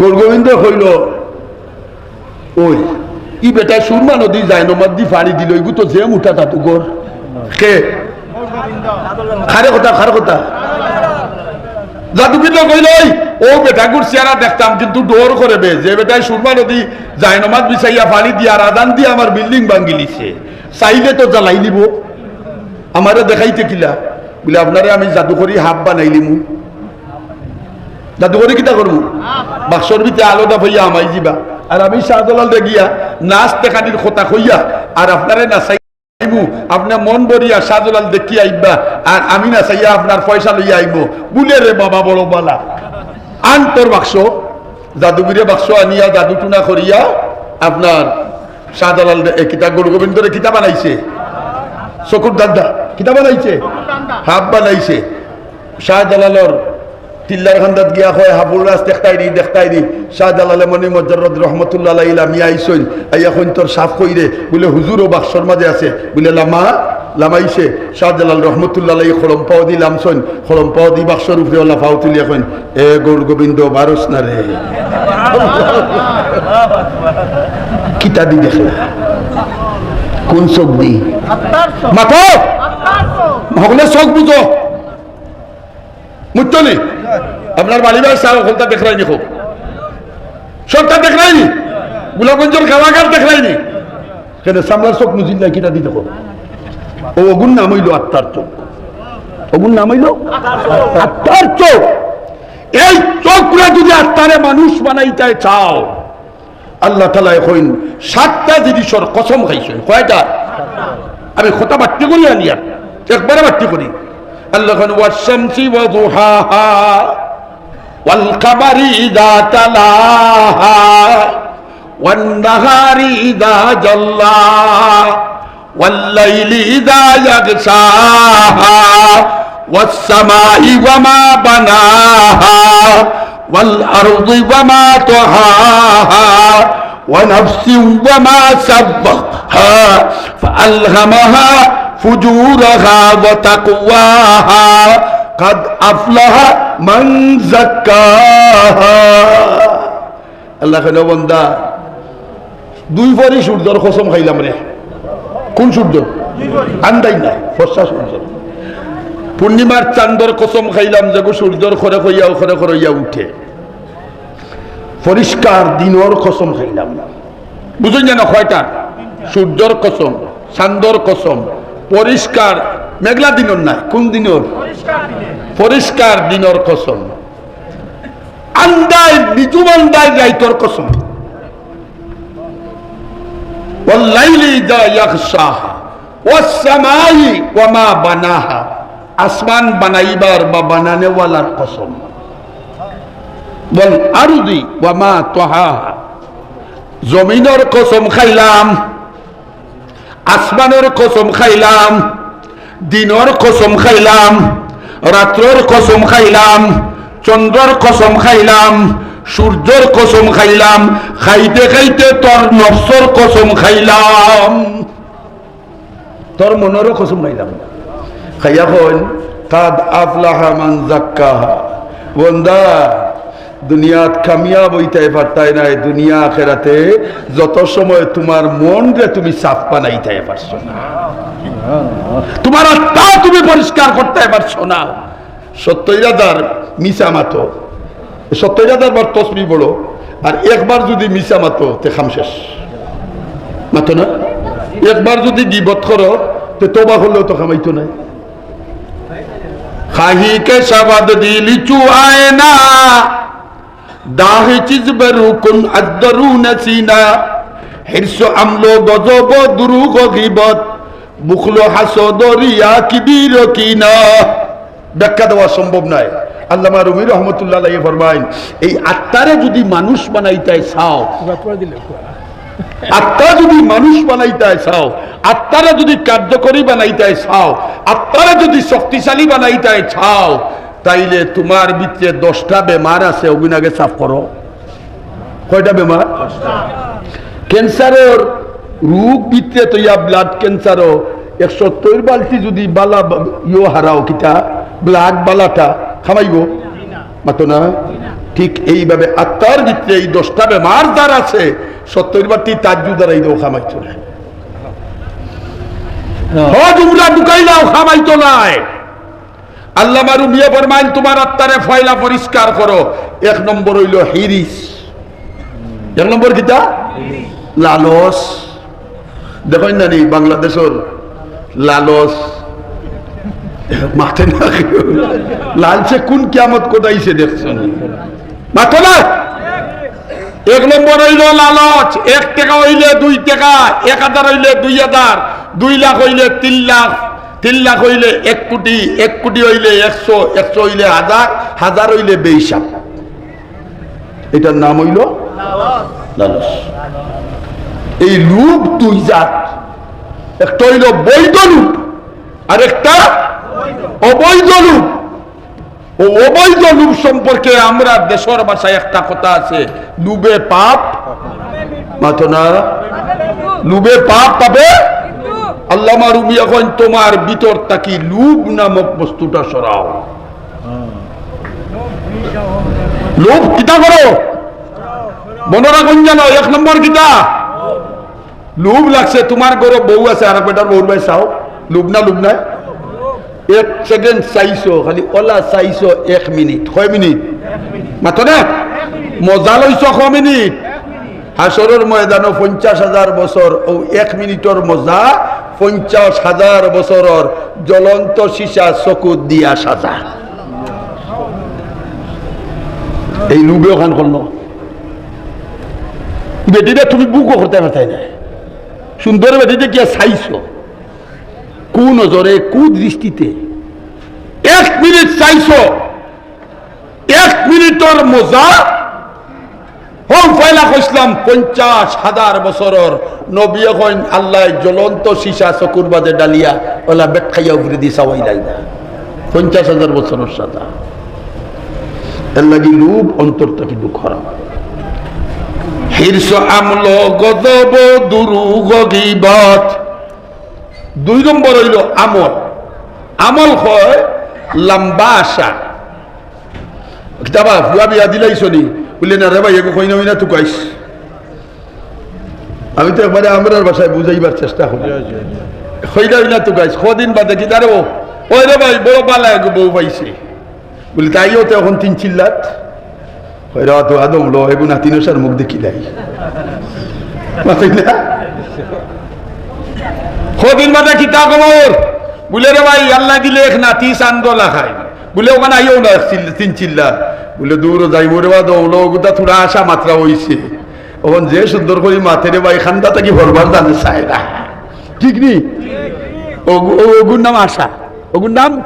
গোবিন্দ হইল। ওই, ই বেটা সুরমা নদী যায় নমাদ দি ফাড়ি দিল ইগু তো যে মুঠা তাতু গর কে? খারে কথা খারে কথা। জাদুবিদ কইল ও বেটা গুর চেহারা দেখতাম, কিন্তু ডোর করে বে। যে বেটাই সুরমা নদী যায় নমাদ বিচাইয়া ফাড়ি দিয়া রাজান দিয়ে আমার বিল্ডিং ভাঙ্গি লিছে চাইলে তো জ্বালাই নিব। আমারে দেখাইতে কিলা। বলে, আপনারে আমি জাদুকরি হাফ বানাইলিমু। জাদুকরি কিতা করব বাক্সর ভিতরে আলাদা হইয়া আমাই যাবা আর আমি শাহজালাল দেখিয়া নাচ দেখানির কথা কইয়া আর আপনারে নাচাইমু। আপনার মন বরিয়া শাহজালাল দেখি আইবা আর আমি নাচাইয়া আপনার পয়সা লইয়া আইব। বুলে রে বাবা বড় বালা। আন তোর বাক্স। জাদুগিরে বাক্স আনিয়া জাদু টুনা করিয়া আপনার শাহজালাল কিতা গুরু গোবিন্দরে কিতা বানাইছে? চকুর দাদা কিতা বানাইছে? হাফ বানাইছে। শাহজালালর তিল্লার খান্দাত গিয়া হয় হাবুল রাজ দেখতাই নি দেখতাই নি শাহজালালে মনি মজ্জারদ রহমতুল্লাহ আলাইলা মিয়া আইসইন আইয়া কইন তোর সাফ কইরে বলে হুজুর ও বাক্সর মাঝে আছে। বলে লামা লামাইছে শাহজালাল রহমতুল্লাহ খলম পাও দি লামসইন খলম পাও দি বাক্সর উপরে ওলা ফাও তুলিয়া কইন এ গৌর গোবিন্দ বারস না রে। কিতা দি দেখলা কোন চোখ দি? মাথো! সকলে চোখ বুঝো মুত্য নেই আপনার বাড়ি সারা ওখানটা দেখলাইনি খুব। সবটা দেখলাইনি। গুলাগঞ্জের খাওয়াঘাট দেখলাইনি। কেন সামলার চোখ মুজিল নাই কিনা দি দেখো। ও অগুন নাম হইল আত্মার চোখ। অগুন নাম হইল আত্মার চোখ। এই চোখগুলো যদি আত্মারে মানুষ বানাইতে চাও, আল্লাহ তালা এখন সাতটা জিনিসের কসম খাইছেন। কয়টা? আমি খোটা বাট্টি করি আনি একবারে বাট্টি করি। আল্লাহ খান ওয়াশামসি ওয়া দুহাহা। والقمر إذا تلاها والنهار إذا جلاها والليل إذا يغشاها والسماء وما بناها والأرض وما طهاها ونفس وما سبقها فألهمها فجورها وتقواها কদ আফলাহ মান আল্লাহ কেন বন্দা, দুই পরই সূর্যর কসম খাইলাম রে। কোন সূর্য? আন্দাই না ফসা সূর্য। পূর্ণিমার চান্দর কসম খাইলাম যাগো সূর্যর খরে খইয়া, খরে খরইয়া উঠে। পরিষ্কার দিনর কসম খাইলাম। না বুঝুন জানো কয়টা? সূর্যর কসম চান্দর কসম, পরিষ্কার মেঘলা দিনর নাই কোন দিনর? পরিষ্কার দিনর। কসম। আন্দায় বিজু আন্দায় রাইতর কসম। আসমান বানাইবার বা বানানেওয়ালার কসম। বল আরুদি ওয়ামা তোহাহা। জমিনের কসম খাইলাম আসমানের কসম খাইলাম। দিনর কসম খাইলাম, রাত্রর কসম খাইলাম, চন্দ্রর কসম খাইলাম, সূর্যর কসম খাইলাম, খাইতে খাইতে তোর নফসর কসম খাইলাম। তোর মনেরও কসম খাইলাম খাইয়া হন কাদ আফলাহা মান জাক্কাহা বন্দা, দুনিয়াত কামিয়াব হইতে পারতাই নাই, দুনিয়া আখেরাতে যত সময় তোমার মন রে তুমি সাফ বানাইতে পারছ না। তোমার আত্মা তুমি পরিষ্কার করতে পারছ না। সত্যইরাদার মিশা মাতো। সত্যইরাদার বার তসবি বড় আর একবার যদি মিশা মাতো, তে খাম শেষ। মাতো না? একবার যদি গিবত করো, তে তোবা হলেও তো খামাইতো নাই খাহি কে সাবাদ দিলি চু আয় না। দাহে চিজ বেরুকুন আদরু নসিনা। হিরস আমলো গজব দুরুগ গিবত। বুখলো হাসদরিয়া কিবির কিনা ব্যাখ্যা দেওয়া সম্ভব নয়। আল্লামা রুমি রহমতুল্লাহ ফরমাইন এই আত্মারে যদি মানুষ বানাইতে চাও আত্মা যদি মানুষ বানাইতে চাও আত্মারা যদি কার্যকরী বানাইতে চাও আত্মারা যদি শক্তিশালী বানাইতে চাও তাইলে তোমার ভিতরে দশটা বেমার আছে আগে সাফ করো। কয়টা বেমার? ক্যান্সারের রোগ ভিতরে তো ইয়া ব্লাড ক্যান্সারও একশো তৈর বালতি যদি বালা ইয়ে হারাও কিতা ব্লাড বালাটা খামাইব? মাতো না? ঠিক এইভাবে আত্মার ভিতরে এই দশটা বেমার যার আছে সত্তর বারটি তাজ্জু দ্বারা এই খামাইতো না। উমরা ঢুকাইলাও খামাইতো নাই আল্লাহ মারু মিয়া ফরমাইন তোমার আত্মারে ফয়লা পরিষ্কার করো। এক নম্বর হইল হিরিস। এক নম্বর কিতা? লালস। দেখেন না নি বাংলাদেশের লালস মাথে না লালচে কোন কিয়ামত কোথাইছে দেখছেন? মাথো না? এক নম্বর হইল লালচ এক টাকা হইলে দুই টাকা এক হাজার হইলে দুই হাজার দুই লাখ হইলে তিন লাখ তিন লাখ হইলে এক কোটি এক কোটি হইলে একশো একশো হইলে হাজার হাজার হইলে বেইসাপ এটার নাম হইল লালস। এই রূপ দুই জাত। একটা হইল বৈধ রূপ, আর একটা অবৈধ রূপ। ও অবৈধ লুপ সম্পর্কে আমরা দেশের ভাষায় একটা কথা আছে, লুবে পাপ মাথো না লুবে পাপ পাবে? আল্লামা রুবি এখন তোমার ভিতর তাকি লুব নামক বস্তুটা সরাও। লোভ কিতা করো? মনোরা গঞ্জানো এক নম্বর কিতা? লুব লাগছে, তোমার গরো বউ আছে আর বেটার বউর ভাই চাও। লুব না লুব নাই। এক সেকেন্ড চাইছো, খালি ওলা চাইছো, এক মিনিট কয় মিনিট। মাতো না মজা লৈছ ছ মিনিট। হাসরের ময়দানো পঞ্চাশ হাজার বছর ও এক মিনিটর মজা, পঞ্চাশ হাজার বছরের জ্বলন্ত সীসা চকুত দিয়া সাজা। এই লুবে ওখান করল বেটিটা তুমি বুকও করতে পারতাই না সুন্দর বেটিতে কি চাইছো। কু নজরে, কু দৃষ্টিতে। এক মিনিট চাইছো। এক মিনিটর মজা। হম পঞ্চাশ হাজার বছরের নবী এখন আল্লাহ জ্বলন্ত সীসা চকুর বাজে ডালিয়া ওলা বেট খাইয়া উপরে দিয়ে সবাই লাই না। পঞ্চাশ হাজার বছরের সাদা। এর লাগি রূপ অন্তরটা কিন্তু খারাপ হিরস আমল গদব দুরু গিবত। দুই নম্বর হইল আমল। আমল হয় লম্বা আশা। কিতাবা ফুয়া বিয়া দিলাইছ নি বললে না রে ভাই এগো কই না তুই কইস। আমি তো একবারে আমরার ভাষায় বুঝাইবার চেষ্টা করি। হইলা না তুই কইস কদিন বাদে কি দাঁড়ো ওই রে ভাই বড় পালা এগো বউ পাইছে। বলি তাইও তো এখন তিন চিল্লাত। হইরা তো আদম লো এগো না তিনসার মুখ দেখি লাই মাথায় না? কদিন কি তা কমর? বলে রে ভাই আল্লাহ দিলে এক নাতি চান্দলা খায় বলে ওখানে আইও না চিল্লা- তিন চিল্লা। বলে দূর যাইব রে বা দৌল গোটা থোড়া আশা মাত্রা হইছে। ওখান যে সুন্দর করে মাথে রে ভাই খান্দা থাকি ভরবার জানে চায় না। ঠিক নি? ওগুর নাম আশা। ওগুর নাম?